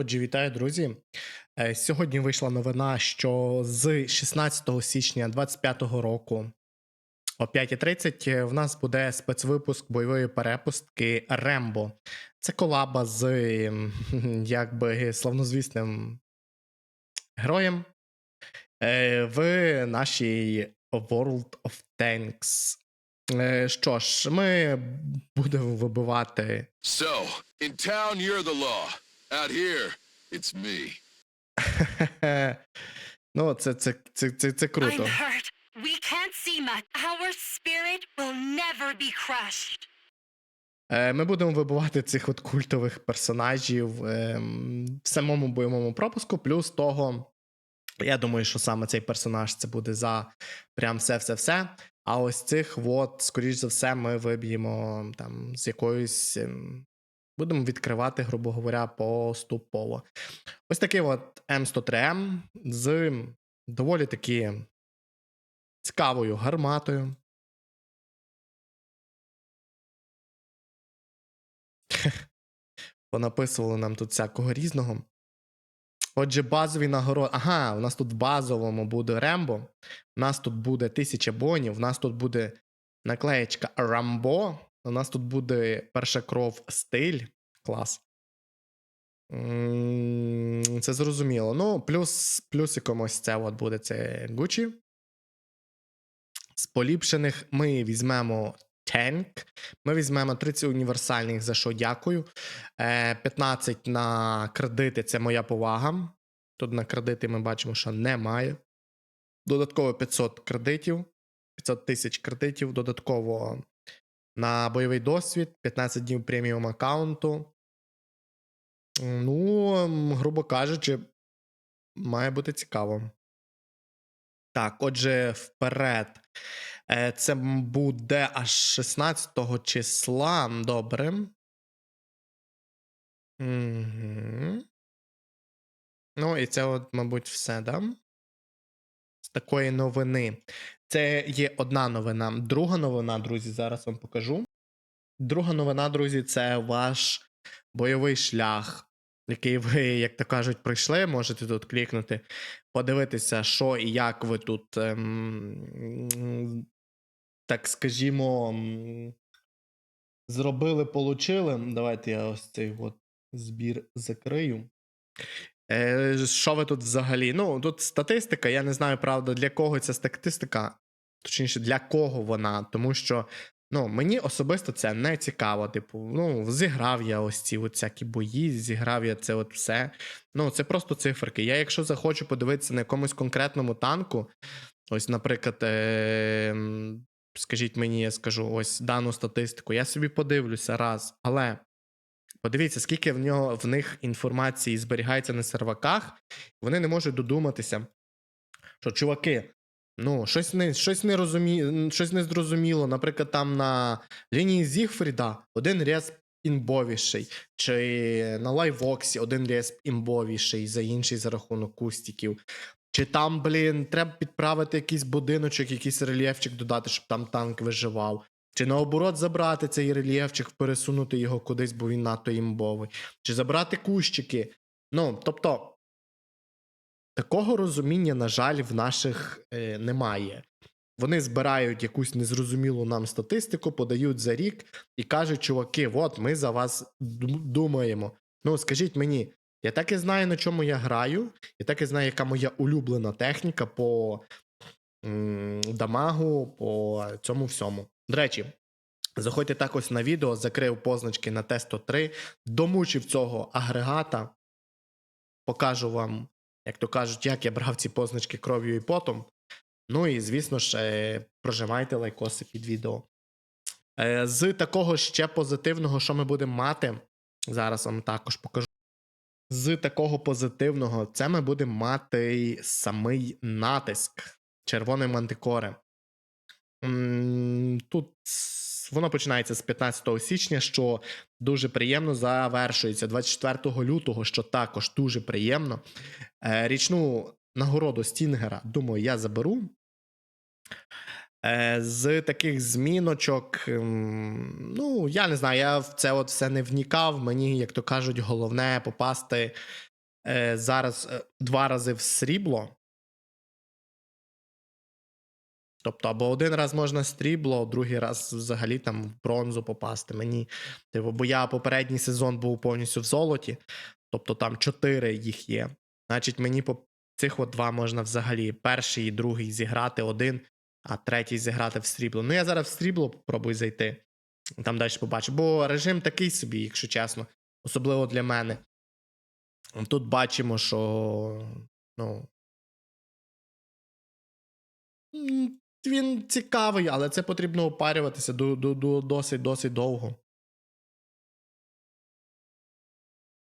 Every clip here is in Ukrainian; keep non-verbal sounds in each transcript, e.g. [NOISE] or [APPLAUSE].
Отже, вітаю, друзі. Е, Сьогодні вийшла новина, що з 16 січня 2025 року о 5.30 в нас буде спецвипуск бойової перепустки Рембо. Це колаба з ем, [LAUGHS] якби славнозвісним героєм е, в нашій World of Tanks. Е, Що ж, ми будемо вибивати So, in town, you're the law. Out here, it's me. [LAUGHS] ну, це, це, це, це, це круто. I'm hurt. We can't see much. Our spirit will never be crushed. Е, Ми будемо вибивати цих от культових персонажів ем, в самому бойовому пропуску, плюс того. Я думаю, що саме цей персонаж це буде за прям все-все-все. А ось цих, от, скоріш за все, ми виб'ємо там з якоюсь. Ем, Будемо відкривати, грубо говоря, поступово. Ось такий от М103М з доволі таки цікавою гарматою. [LAUGHS] Понаписували нам тут всякого різного. Отже, базові нагороди. Ага, у нас тут в базовому буде Рембо. У нас тут буде 1000 бонів. У нас тут буде наклеєчка Рамбо. У нас тут буде перша кров стиль. Клас. Це зрозуміло. Ну, плюс плюсиком ось це от буде це Gucci. З поліпшених ми візьмемо Tank. Ми візьмемо 30 універсальних, за що дякую. Е, 15 на кредити це моя повага. Тут на кредити ми бачимо, що немає. Додатково 500 кредитів, 500 тисяч кредитів. Додатково на бойовий досвід, 15 днів преміум аккаунту. Ну, грубо кажучи, має бути цікаво. Так, отже, вперед. Е, Це буде аж 16 числа. Добре. Угу. Ну, і це, от, мабуть, все, да? Такої новини. Це є одна новина. Друга новина, друзі, зараз вам покажу. Друга новина, друзі, це ваш бойовий шлях, який ви, як то кажуть, пройшли. Можете тут клікнути, подивитися, що і як ви тут, ем, так скажімо, зробили, получили. Давайте я ось цей от збір закрию. Е, що ви тут взагалі? Ну, тут статистика, я не знаю, правда, для кого ця статистика, точніше, для кого вона, тому що. Ну, мені особисто це не цікаво. Типу, ну, зіграв я ось ці всякі бої, зіграв я це от все. Ну, це просто циферки. Я, якщо захочу подивитися на якомусь конкретному танку, ось, наприклад, е- скажіть мені, я скажу ось дану статистику, я собі подивлюся раз, але подивіться, скільки в нього в них інформації зберігається на серваках, вони не можуть додуматися, що чуваки. Ну, щось не, щось не розумі... щось не зрозуміло. Наприклад, там на лінії Зігфріда один респ імбовіший, чи на лайвоксі один респ імбовіший за інший за рахунок кустиків. Чи там, блін, треба підправити якийсь будиночок, якийсь рельєфчик додати, щоб там танк виживав. Чи наоборот забрати цей рельєфчик, пересунути його кудись, бо він надто імбовий. Чи забрати кущики. Ну, тобто, такого розуміння, на жаль, в наших е, немає. Вони збирають якусь незрозумілу нам статистику, подають за рік і кажуть, чуваки, от ми за вас думаємо. Ну, скажіть мені, я так і знаю, на чому я граю, я так і знаю, яка моя улюблена техніка по м, дамагу, по цьому всьому. До речі, заходьте так ось на відео, закрив позначки на Т-103, домучив цього агрегата, покажу вам, як то кажуть, як я брав ці позначки кров'ю і потом. Ну і, звісно ж, е, прожимайте лайкоси під відео. Е, З такого ще позитивного, що ми будемо мати, зараз вам також покажу. З такого позитивного, це ми будемо мати самий натиск червоної мантикори. Тут воно починається з 15 січня, що дуже приємно завершується 24 лютого, що також дуже приємно. Е, Річну нагороду Стінгера, думаю, я заберу. Е, з таких зміночок, ну, я не знаю, я в це от все не вникав. Мені, як то кажуть, головне попасти е, зараз два рази в срібло. Тобто, або один раз можна срібло, другий раз взагалі там в бронзу попасти. Мені, типу, бо я попередній сезон був повністю в золоті, тобто там чотири їх є. Значить, мені по цих от два можна взагалі перший і другий зіграти один, а третій зіграти в срібло. Ну, я зараз в срібло попробую зайти. Там далі побачу. Бо режим такий собі, якщо чесно, особливо для мене. Тут бачимо, що ну. Він цікавий, але це потрібно опарюватися до, до, до, досить досить довго.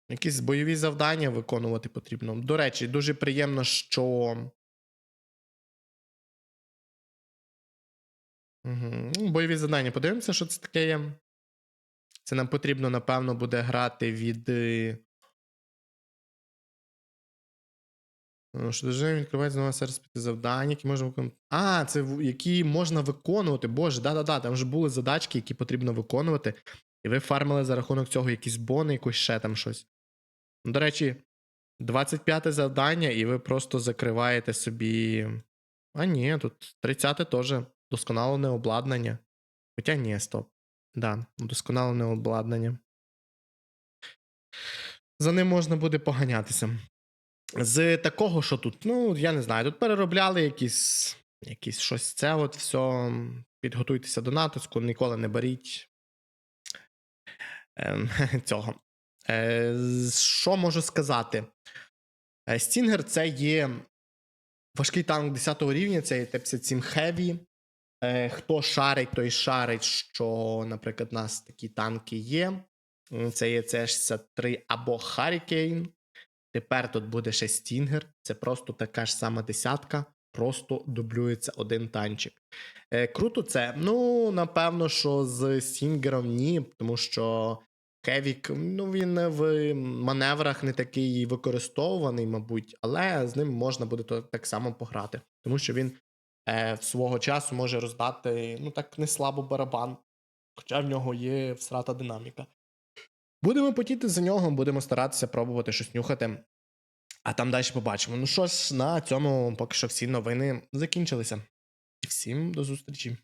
Якісь бойові завдання виконувати потрібно. До речі, дуже приємно, що. Угу. Бойові завдання. Подивимося, що це таке є. Це нам потрібно, напевно, буде грати від. Що режим відкривається нова серія спити завдань, які можна виконувати. А, це які можна виконувати. Боже, да-да-да, там вже були задачки, які потрібно виконувати. І ви фармили за рахунок цього якісь бони, якусь ще там щось. Ну, До речі, 25 завдання, і ви просто закриваєте собі. А ні, тут 30 теж досконалене обладнання. Хоча ні, стоп. Да, удосконалене обладнання. За ним можна буде поганятися. З такого, що тут, ну, я не знаю, тут переробляли якісь, якісь щось це от все. Підготуйтеся до натиску, ніколи не беріть ем, [LAUGHS] цього. Е, що можу сказати? Стінгер це є важкий танк 10 рівня, це є Т-57 Heavy. Е, Хто шарить, той шарить, що, наприклад, у нас такі танки є. Це є С-63 або Hurricane. Тепер тут буде ще Стінгер. Це просто така ж сама десятка, просто дублюється один танчик. Е, круто це. Ну, напевно, що з Стінгером ні, тому що Кевік, ну він в маневрах не такий використовуваний, мабуть, але з ним можна буде так само пограти, тому що він е, свого часу може роздати ну так не слабо барабан, хоча в нього є всрата динаміка. Будемо потіти за нього, будемо старатися пробувати щось нюхати. А там далі побачимо. Ну що ж, на цьому поки що всі новини закінчилися. Всім до зустрічі.